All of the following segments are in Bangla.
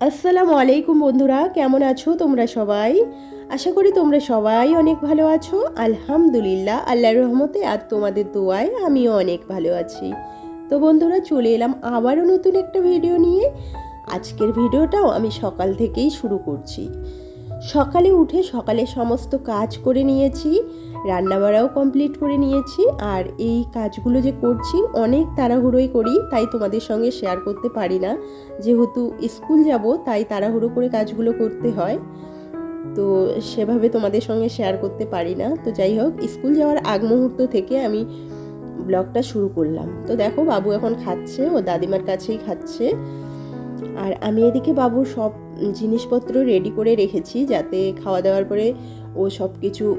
আসসালামু আলাইকুম বন্ধুরা, কেমন আছো তোমরা সবাই? আশা করি তোমরা সবাই অনেক ভালো আছো। আলহামদুলিল্লাহ, আল্লাহর রহমতে আর তোমাদের দোয়ায় আমিও অনেক ভালো আছি। তো বন্ধুরা, চলে এলাম আবারও নতুন একটা ভিডিও নিয়ে। আজকের ভিডিওটাও আমি সকাল থেকেই শুরু করছি। সকালে উঠে সকালে সমস্ত কাজ করে নিয়েছি, রান্নাবাড়াও কমপ্লিট করে নিয়েছি, আর এই কাজগুলো যে করছি অনেক তাড়াহুড়োই করি, তাই তোমাদের সঙ্গে শেয়ার করতে পারি না। যেহেতু স্কুল যাব, তাই তাড়াহুড়ো করে কাজগুলো করতে হয়। তো সেভাবে তোমাদের সঙ্গে শেয়ার করতে পারি না। তো যাই হোক স্কুল যাওয়ার আগ মুহূর্ত থেকে আমি ব্লগটা শুরু করলাম। তো দেখো, বাবু এখন খাচ্ছে, ও দাদিমার কাছেই খাচ্ছে। আর আমি এদিকে বাবুর সব জিনিসপত্র রেডি করে রেখেছি যাতে খাওয়া দাওয়ার পরে ও সব কিছু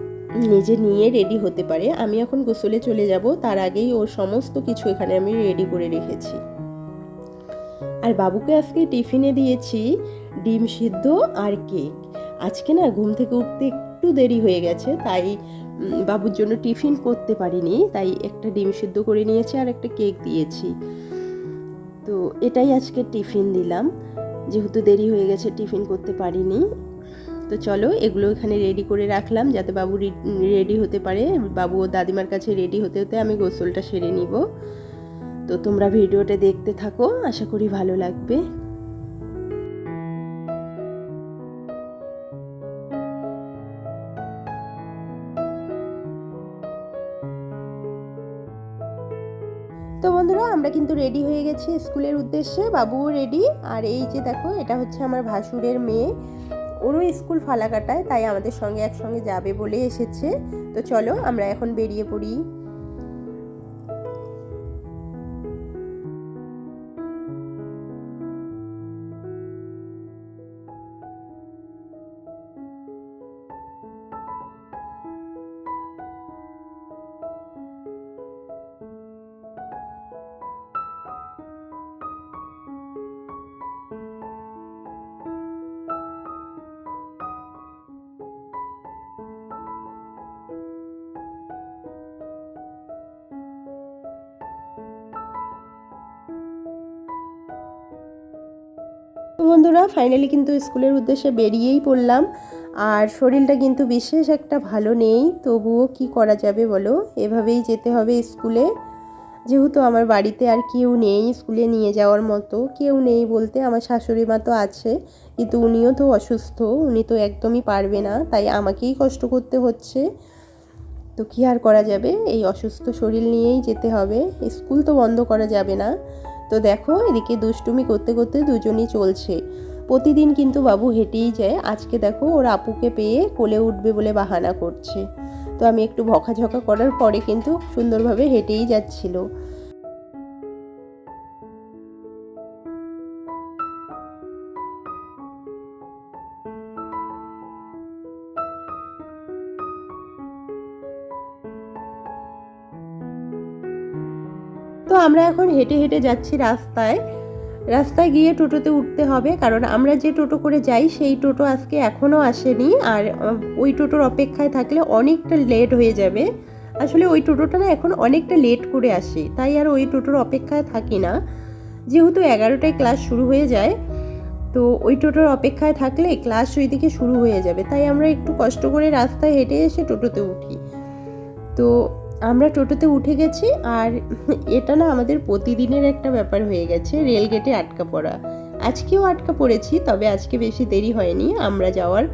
নিজে নিয়ে রেডি হতে পারে। আমি এখন গোসলে চলে যাব, তার আগেই ওর সমস্ত কিছু এখানে আমি রেডি করে রেখেছি। আর বাবুকে আজকে টিফিনে দিয়েছি ডিম সিদ্ধ আর কেক। আজকে না ঘুম থেকে উঠতে একটু দেরি হয়ে গেছে, তাই বাবুর জন্য টিফিন করতে পারিনি, তাই একটা ডিম সিদ্ধ করে নিয়েছি আর একটা কেক দিয়েছি। তো এটাই আজকে টিফিন দিলাম। যেহেতু দেরি হয়ে গেছে, টিফিন করতে পারিনি। তো চলো, এগুলো এখানে রেডি করে রাখলাম যাতে বাবু রেডি হতে পারে। বাবু ও দাদিমার কাছে রেডি হতে হতে আমি গোসলটা সেরে নিব। তো তোমরা ভিডিওটা দেখতে থাকো, আশা করি ভালো লাগবে। তো বন্ধুরা, আমরা কিন্তু রেডি হয়ে গেছি স্কুলের উদ্দেশ্যে। বাবুও রেডি আর এই যে দেখো, এটা হচ্ছে আমার ভাসুরের মেয়ে। ওরও স্কুল ফালাকাটায়, তাই আমাদের সঙ্গে একসঙ্গে যাবে বলে এসেছে। তো চলো, আমরা এখন বেরিয়ে পড়ি। বন্ধুরা ফাইনালি কিন্তু স্কুলের উদ্দেশ্যে বেরিয়েই পড়লাম। আর শরীরটা কিন্তু বিশেষ একটা ভালো নেই, তবুও কি করা যাবে বলো? এভাবেই যেতে হবে স্কুলে। যেহেতু আমার বাড়িতে আর কেউ নেই স্কুলে নিয়ে যাওয়ার মতো, কেউ নেই বলতে আমার শাশুড়ি মা তো আছে, কিন্তু উনিও তো অসুস্থ, উনি তো একদমই পারবে না, তাই আমাকেই কষ্ট করতে হচ্ছে। তো কী আর করা যাবে? এই অসুস্থ শরীর নিয়েই যেতে হবে। স্কুল তো বন্ধ করা যাবে না। তো দেখো, এদিকে দুষ্টুমি করতে করতে দুজনই চলছে। প্রতিদিন কিন্তু বাবু হেঁটেই যায়। আজকে দেখো, ওর আপুকে পেয়ে কোলে উঠবে বলে বাহানা করছে। তো আমি একটু বকাঝকা করার পরে কিন্তু সুন্দরভাবে হেঁটেই যাচ্ছিল। আমরা এখন হেঁটে হেঁটে যাচ্ছি রাস্তায়। রাস্তায় গিয়ে টোটোতে উঠতে হবে, কারণ আমরা যে টোটো করে যাই, সেই টোটো আজকে এখনও আসেনি। আর ওই টোটোর অপেক্ষায় থাকলে অনেকটা লেট হয়ে যাবে। আসলে ওই টোটোটা না এখন অনেকটা লেট করে আসে, তাই আর ওই টোটোর অপেক্ষায় থাকি না। যেহেতু এগারোটায় ক্লাস শুরু হয়ে যায়, তো ওই টোটোর অপেক্ষায় থাকলে ক্লাস ওইদিকে শুরু হয়ে যাবে, তাই আমরা একটু কষ্ট করে রাস্তায় হেঁটে এসে টোটোতে উঠি। তো আমরা টোটোতে উঠে গেছি আর এটা না আমাদের প্রতিদিনের একটা ব্যাপার হয়ে গেছে রেলগেটে আটকা পড়া। আজকেও আটকা পড়েছি, তবে আজকে বেশি দেরি হয়নি। আমরা যাওয়ার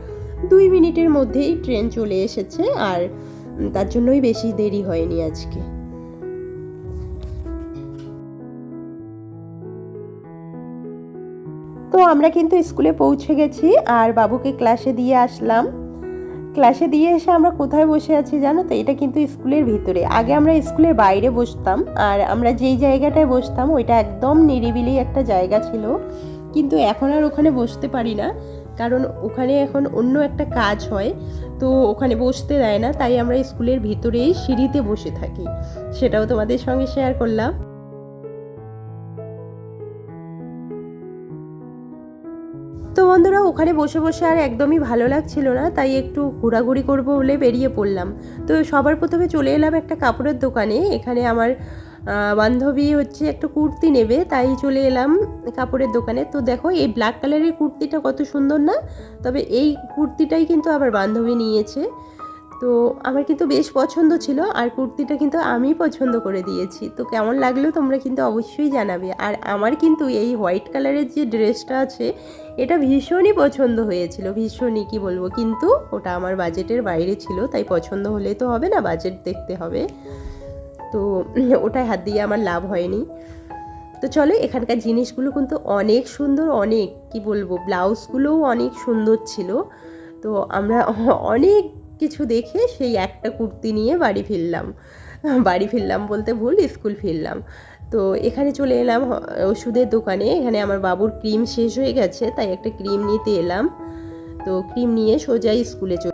দুই মিনিটের মধ্যেই ট্রেন চলে এসেছে আর তার জন্যই বেশি দেরি হয়নি আজকে। তো আমরা কিন্তু স্কুলে পৌঁছে গেছি আর বাবুকে ক্লাসে দিয়ে আসলাম। ক্লাসে দিয়ে এসে আমরা কোথায় বসে আছি জানো তো? এটা কিন্তু স্কুলের ভিতরে। আগে আমরা স্কুলের বাইরে বসতাম আর আমরা যেই জায়গাটায় বসতাম ওইটা একদম নিরিবিলি একটা জায়গা ছিল। কিন্তু এখন আর ওখানে বসতে পারি না, কারণ ওখানে এখন অন্য একটা কাজ হয়। তো ওখানে বসতে দেয় না, তাই আমরা স্কুলের ভিতরেই সিঁড়িতে বসে থাকি। সেটাও তোমাদের সঙ্গে শেয়ার করলাম। বন্ধুরা, ওখানে বসে বসে আর একদমই ভালো লাগছিল না, তাই একটু ঘোরাঘুরি করব বলে বেরিয়ে পড়লাম। তো সবার প্রথমে চলে এলাম একটা কাপড়ের দোকানে, এখানে আমার বান্ধবী হচ্ছে একটা কুর্তি নেবে, তাই চলে এলাম কাপড়ের দোকানে। তো দেখো, এই ব্ল্যাক কালারের কুর্তিটা কত সুন্দর না, তবে এই কুর্তিটাই কিন্তু আবার বান্ধবী নিয়েছে। তো আমার কিন্তু বেশ পছন্দ ছিল আর কুর্তিটা কিন্তু আমি পছন্দ করে দিয়েছি। তো কেমন লাগল তোমরা কিন্তু অবশ্যই জানাবে। আর আমার কিন্তু এই হোয়াইট কালারের যে ড্রেসটা আছে, এটা ভীষণই পছন্দ হয়েছিল। ভীষণই কি বলব? কিন্তু ওটা আমার বাজেটের বাইরে ছিল, তাই পছন্দ হলে তো হবে না, বাজেট দেখতে হবে। তো ওটাই হাত দিয়ে আমার লাভ হয়নি। তো চলো, এখানকার জিনিসগুলো কিন্তু অনেক সুন্দর, অনেক কি বলব? ব্লাউজগুলোও অনেক সুন্দর ছিল। তো আমরা অনেক কিছু দেখে সেই একটা কুর্তি নিয়ে বাড়ি ফিরলাম। বাড়ি ফিরলাম বলতে ভুল, স্কুল ফিরলাম। তো এখানে চলে এলাম ওষুধের দোকানে। এখানে আমার বাবুর ক্রিম শেষ হয়ে গেছে, তাই একটা ক্রিম নিতে এলাম। তো ক্রিম নিয়ে সোজা স্কুলে চলে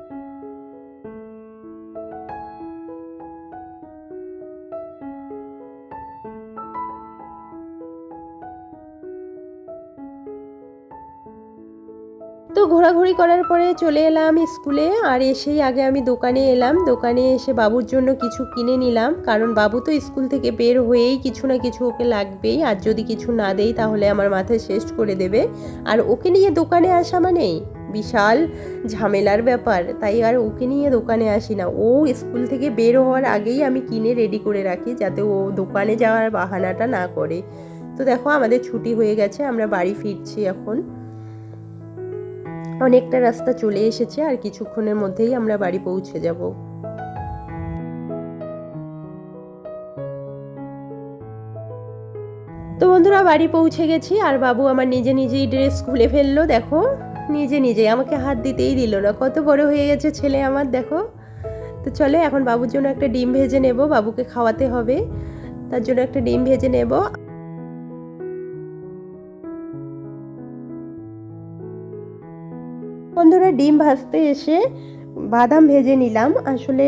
তো ঘোরাঘুরি করার পরে চলে এলাম স্কুলে, আর এসেই আগে আমি দোকানে এলাম। দোকানে এসে বাবুর জন্য কিছু কিনে নিলাম। কারণ বাবু তো স্কুল থেকে বের হয়েই কিছু না কিছু ওকে লাগবেই। আর যদি কিছু না দেই তাহলে আমার মাথায় শেষ করে দেবে। আর ওকে নিয়ে দোকানে আসা মানেই বিশাল ঝামেলার ব্যাপার। তাই আর ওকে নিয়ে দোকানে আসি না। ও স্কুল থেকে বের হওয়ার আগেই আমি কিনে রেডি করে রাখি যাতে ও দোকানে যাওয়ার বাহানাটা না করে। তো দেখো আমাদের ছুটি হয়ে গেছে, আমরা বাড়ি ফিরছি এখন। অনেকটা রাস্তা চলে এসেছে আর কিছুক্ষণের মধ্যেই আমরা বাড়ি পৌঁছে যাব। তো বন্ধুরা, বাড়ি পৌঁছে গেছি আর বাবু আমার নিজে নিজেই ড্রেস খুলে ফেলল, দেখো। নিজে নিজে, আমাকে হাত দিতেই দিল না। কত বড় হয়ে গেছে ছেলে আমার, দেখো। তো চলে, এখন বাবুর জন্য একটা ডিম ভেজে নেব, বাবুকে খাওয়াতে হবে। তার জন্য একটা ডিম ভেজে নেব। বন্ধুরা ডিম ভাজতে এসে বাদাম ভেজে নিলাম। আসলে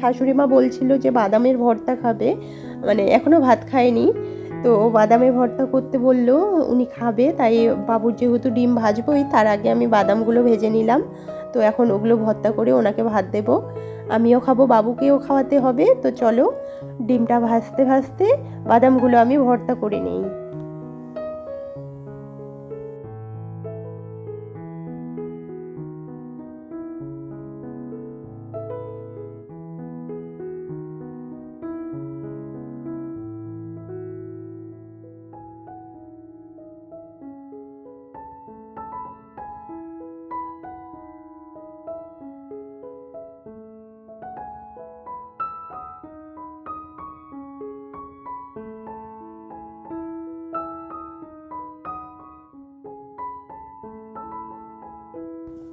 শাশুড়ি মা বলছিল যে বাদামের ভর্তা খাবে। মানে এখনও ভাত খায়নি। তো বাদামের ভর্তা করতে বলল, উনি খাবে। তাই বাবুর যেহেতু ডিম ভাজবোই, তার আগে আমি বাদামগুলো ভেজে নিলাম। তো এখন ওগুলো ভর্তা করে ওনাকে ভাত দেব। আমিও খাব, বাবুকেও খাওয়াতে হবে। তো চলো, ডিমটা ভাজতে ভাজতে বাদামগুলো আমি ভর্তা করে নিই।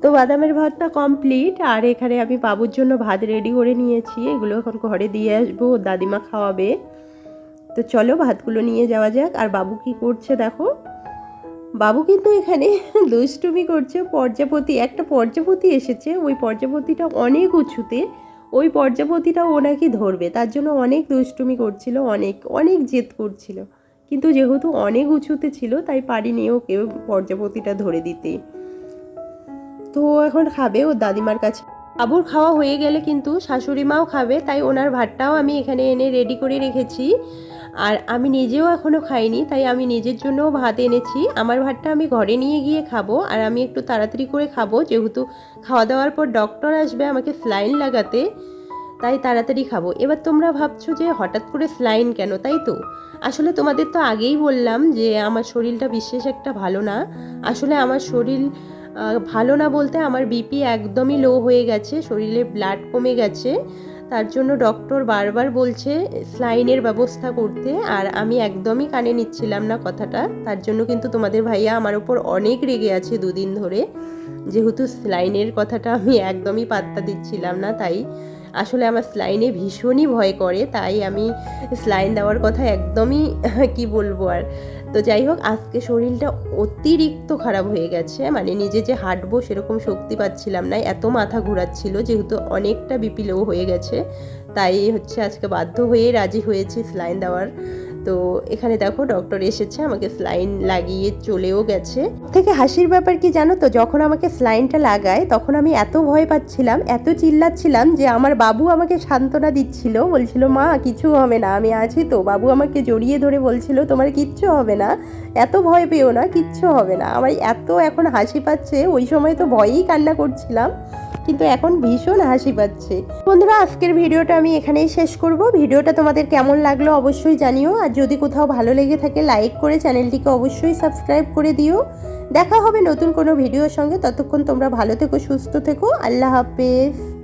তো বাদামের ভাতটা কমপ্লিট আর এখানে আমি বাবুর জন্য ভাত রেডি করে নিয়েছি। এগুলো এখন ঘরে দিয়ে আসব, দাদিমা খাওয়াবে। তো চলো ভাতগুলো নিয়ে যাওয়া যাক। আর বাবু কি করছে দেখো? বাবু কিন্তু এখানে দুষ্টুমি করছে। পর্যাপতি, একটা পর্যাপতি এসেছে। ওই পর্যাপতিটা অনেক উঁচুতে, ওই পর্যাপতিটা ও নাকি ধরবে। তার জন্য অনেক দুষ্টুমি করছিল, অনেক অনেক জেদ করছিল। কিন্তু যেহেতু অনেক উঁচুতে ছিল, তাই পারিনি ওকে পর্যাপতিটা ধরে দিতে। তো এখন খাবে ওর দাদিমার কাছে। বাবুর খাওয়া হয়ে গেলে কিন্তু শাশুড়ি মাও খাবে, তাই ওনার ভাতটাও আমি এখানে এনে রেডি করে রেখেছি। আর আমি নিজেও এখনও খাইনি, তাই আমি নিজের জন্যও ভাত এনেছি। আমার ভাতটা আমি ঘরে নিয়ে গিয়ে খাব, আর আমি একটু তাড়াতাড়ি করে খাব। যেহেতু খাওয়া দাওয়ার পর ডক্টর আসবে আমাকে স্লাইন লাগাতে, তাই তাড়াতাড়ি খাব। এবার তোমরা ভাবছ যে হঠাৎ করে স্লাইন কেন, তাই তো? আসলে তোমাদের তো আগেই বললাম যে আমার শরীরটা বিশেষ একটা ভালো না। আসলে আমার শরীর ভালো না বলতে আমার বিপি একদমই লো হয়ে গেছে, শরীরে ব্লাড কমে গেছে। তার জন্য ডক্টর বারবার বলছে স্লাইনের ব্যবস্থা করতে, আর আমি একদমই কানে নিচ্ছিলাম না কথাটা। তার জন্য কিন্তু তোমাদের ভাইয়া আমার ওপর অনেক রেগে আছে দুদিন ধরে। যেহেতু স্লাইনের কথাটা আমি একদমই পাত্তা দিচ্ছিলাম না, তাই আসলে আমার স্লাইনে ভীষণই ভয় করে। তাই আমি স্লাইন দেওয়ার কথা একদমই, কি বলব আর। তো যাই হোক, আজকে শরীরটা অতিরিক্ত খারাপ হয়ে গেছে। মানে নিজে যে হাঁটবো সেরকম শক্তি পাচ্ছিলাম না, এত মাথা ঘোরাচ্ছিল যেহেতু অনেকটা বিপিলেও হয়ে গেছে। তাই হচ্ছে আজকে বাধ্য হয়ে রাজি হয়েছি স্লাইন দেওয়ার তো এখানে দেখো ডক্টর এসেছে, আমাকে স্লাইন লাগিয়ে চলেও গেছে। থেকে হাসির ব্যাপার কি জানো তো? যখন আমাকে স্লাইনটা লাগায়, তখন আমি এত ভয় পাচ্ছিলাম, এত চিল্লাচ্ছিলাম যে আমার বাবু আমাকে সান্ত্বনা দিচ্ছিল। বলছিল, মা, কিছু হবে না, আমি আছি তো। বাবু আমাকে জড়িয়ে ধরে বলছিল, তোমার কিচ্ছু হবে না, এত ভয় পেও না, কিচ্ছু হবে না। আমার এত এখন হাসি পাচ্ছে, ওই সময় তো ভয়েই কান্না করছিলাম, কিন্তু এখন ভীষণ হাসি পাচ্ছে। বন্ধুরা, আজকের ভিডিওটা আমি এখানেই শেষ করব। ভিডিওটা তোমাদের কেমন লাগল অবশ্যই জানিও। আর যদি কোথাও ভালো লেগে থাকে লাইক করে চ্যানেলটিকে অবশ্যই সাবস্ক্রাইব করে দিও। দেখা হবে নতুন কোনো ভিডিওর সঙ্গে। ততক্ষণ তোমরা ভালো থেকো, সুস্থ থেকো। আল্লাহ হাফেজ।